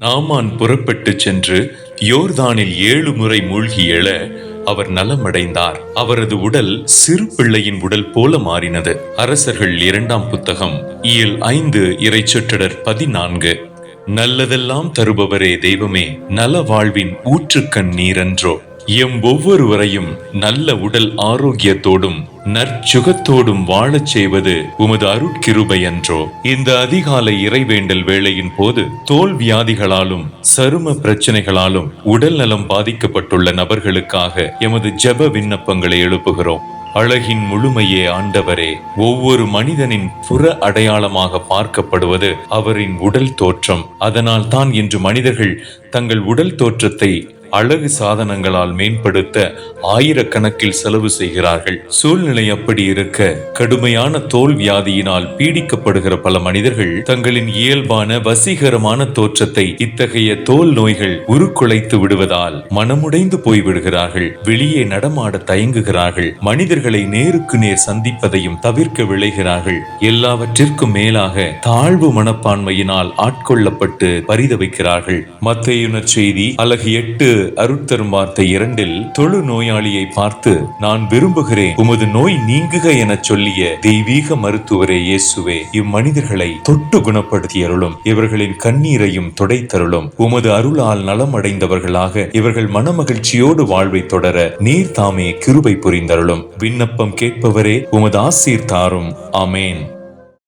நாமான் புறப்பட்டுச் சென்று யோர்தானில் ஏழு முறை மூழ்கி எழ அவர் நலமடைந்தார். அவரது உடல் சிறு பிள்ளையின் உடல் போல மாறினது. அரசர்கள் இரண்டாம் புத்தகம் இயல் ஐந்து இறைச்சொற்றடர் பதினான்கு. நல்லதெல்லாம் தருபவரே தெய்வமே நல வாழ்வின் ஊற்றுக்கண் நீரன்றோ. எம் ஒவ்வொருவரையும் நல்ல உடல் ஆரோக்கியத்தோடும் நற்சுகத்தோடும் வாழச் செய்வது உமது அருட்கிருபை என்றோ இந்த அதிகாலை இறைவேண்டல் வேளையின் போது தோல் வியாதிகளாலும் சரும பிரச்சனைகளாலும் உடல் நலம் பாதிக்கப்பட்டுள்ள நபர்களுக்காக எமது ஜெப விண்ணப்பங்களை எழுப்புகிறோம். அழகின் முழுமையே ஆண்டவரே ஒவ்வொரு மனிதனின் புற அடையாளமாக பார்க்கப்படுவது அவரின் உடல் தோற்றம். அதனால் தான் இன்று மனிதர்கள் தங்கள் உடல் தோற்றத்தை அழகு சாதனங்களால் மேம்படுத்த ஆயிரக்கணக்கில் செலவு செய்கிறார்கள். சூழ்நிலை அப்படி இருக்க கடுமையான தோல் வியாதியினால் பீடிக்கப்படுகிற பல மனிதர்கள் தங்களின் இயல்பான வசீகரமான தோற்றத்தை இத்தகைய தோல் நோய்கள் உருக்குலைத்து விடுவதால் மனமுடைந்து போய்விடுகிறார்கள். வெளியே நடமாட தயங்குகிறார்கள். மனிதர்களை நேருக்கு நேர் சந்திப்பதையும் தவிர்க்க விளைகிறார்கள் எல்லாவற்றிற்கும் மேலாக தாழ்வு மனப்பான்மையினால் ஆட்கொள்ளப்பட்டு பரிதவிக்கிறார்கள். மத்தையுணர் செய்தி அழகு எட்டு அருட்தரும் வார்த்தை இரண்டில் தொழு நோயாளியை பார்த்து நான் விரும்புகிறேன். உமது நோய் நீங்குக என சொல்லிய தெய்வீக மருத்துவரே இயேசுவே. இம்மனிதர்களை தொட்டு குணப்படுத்தி அருளும் இவர்களின் கண்ணீரையும் துடைத்தருளும். உமது அருளால் நலம் அடைந்தவர்களாக இவர்கள் மனமகிழ்ச்சியோடு வாழ்வை தொடர நீர் தாமே கிருபை புரிந்தருளும். விண்ணப்பம் கேட்பவரே உமது ஆசீர் தாரும் அமேன்